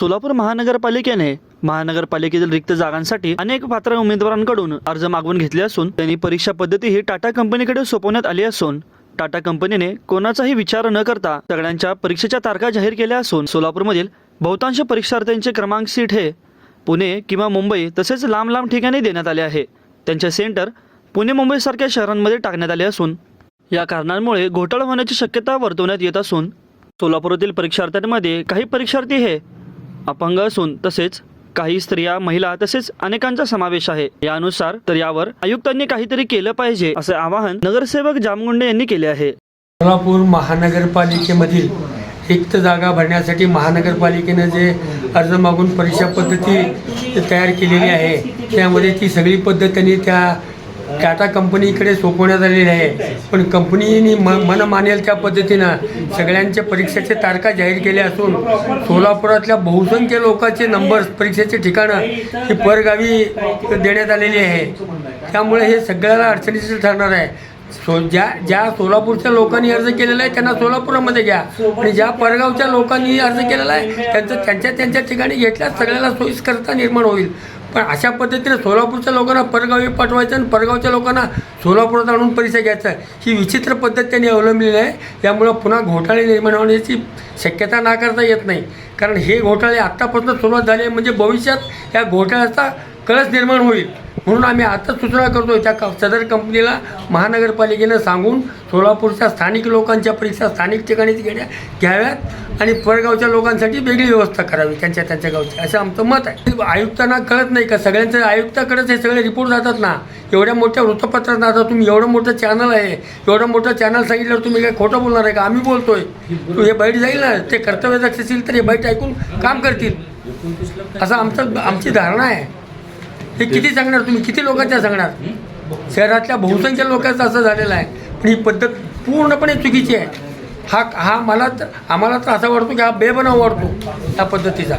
सोलापूर महानगरपालिकेने महानगरपालिकेतील रिक्त जागांसाठी अनेक पात्र उमेदवारांकडून अर्ज मागवून घेतले असून त्यांनी परीक्षा पद्धती ही टाटा कंपनीकडे सोपवण्यात आली असून टाटा कंपनीने कोणाचाही विचार न करता सगळ्यांच्या परीक्षेच्या तारखा जाहीर केल्या असून सोलापूरमधील बहुतांश परीक्षार्थ्यांचे क्रमांक सीट हे पुणे किंवा मुंबई तसेच लांब लांब ठिकाणी देण्यात आले आहे. त्यांचे सेंटर पुणे मुंबईसारख्या शहरांमध्ये टाकण्यात आले असून या कारणांमुळे घोटाळा होण्याची शक्यता वर्तवण्यात येत असून सोलापुरातील परीक्षार्थ्यांमध्ये काही परीक्षार्थी हे अपंग असून तसेच काही स्त्रिया महिला तसेच अनेकांचा समावेश आहे. यानुसार तर यावर आयुक्तांनी काहीतरी केलं पाहिजे असे आवाहन नगरसेवक जामगुंडे यांनी केले आहे. सोलापूर महानगरपालिकेमधील रिक्त जागा भरण्यासाठी महानगरपालिकेनं जे अर्ज मागून परीक्षा पद्धती तयार केलेली आहे त्यामध्ये ती सगळी पद्धत त्यांनी त्या टाटा कंपनीकडे सोपवण्यात आलेली आहे. पण कंपनीने म मन मानेल त्या पद्धतीनं सगळ्यांच्या परीक्षेचे तारखा जाहीर केल्या असून सोलापुरातल्या बहुसंख्य लोकांचे नंबर परीक्षेचे ठिकाणं ही परगावी देण्यात आलेली आहे. त्यामुळे हे सगळ्याला अडचणीचं ठरणार आहे. सो ज्या ज्या सोलापूरच्या लोकांनी अर्ज केलेला आहे त्यांना सोलापुरामध्ये घ्या. आणि ज्या परगावच्या लोकांनी अर्ज केलेला आहे त्यांचं त्यांच्या त्यांच्या ठिकाणी घेतल्यास सगळ्याला सोयीस्करता निर्माण होईल. पण अशा पद्धतीने सोलापूरच्या लोकांना परगावी पाठवायचं आणि परगावच्या लोकांना सोलापुरात आणून परिचय घ्यायचा. ही विचित्र पद्धत त्यांनी अवलंबलेली आहे. यामुळं पुन्हा घोटाळे निर्माण होण्याची शक्यता नाकारता येत नाही. कारण हे घोटाळे आत्तापासून सुरुवात झाली आहे. म्हणजे भविष्यात या घोटाळ्याचा कळस निर्माण होईल. म्हणून आम्ही आता सूचना करतो त्या क सदर कंपनीला महानगरपालिकेनं सांगून सोलापूरच्या स्थानिक लोकांच्या परीक्षा स्थानिक ठिकाणीच घेण्या घ्याव्यात आणि परगावच्या लोकांसाठी वेगळी व्यवस्था करावी त्यांच्या त्यांच्या गावची. असं आमचं मत आहे. आयुक्तांना कळत नाही का? सगळ्यांचं आयुक्ताकडेच हे सगळे रिपोर्ट जातात ना? एवढ्या मोठ्या वृत्तपत्रात जातात तुम्ही एवढं मोठं चॅनल आहे एवढं मोठं चॅनल सांगितल्यावर तुम्ही काय खोटं बोलणार आहे का? आम्ही बोलतोय. तू हे बैठ जाईल ना? ते कर्तव्य असतील तर हे बैठ ऐकून काम करतील. असं आमचं आमची धारणा आहे. हे किती सांगणार? तुम्ही किती लोकांच्या सांगणार? शहरातल्या बहुसंख्य लोकांचं असं झालेलं आहे. पण ही पद्धत पूर्णपणे चुकीची आहे. हा हा मला तर आम्हाला तर असा वाटतो की हा बेबनाव वाटतो या पद्धतीचा.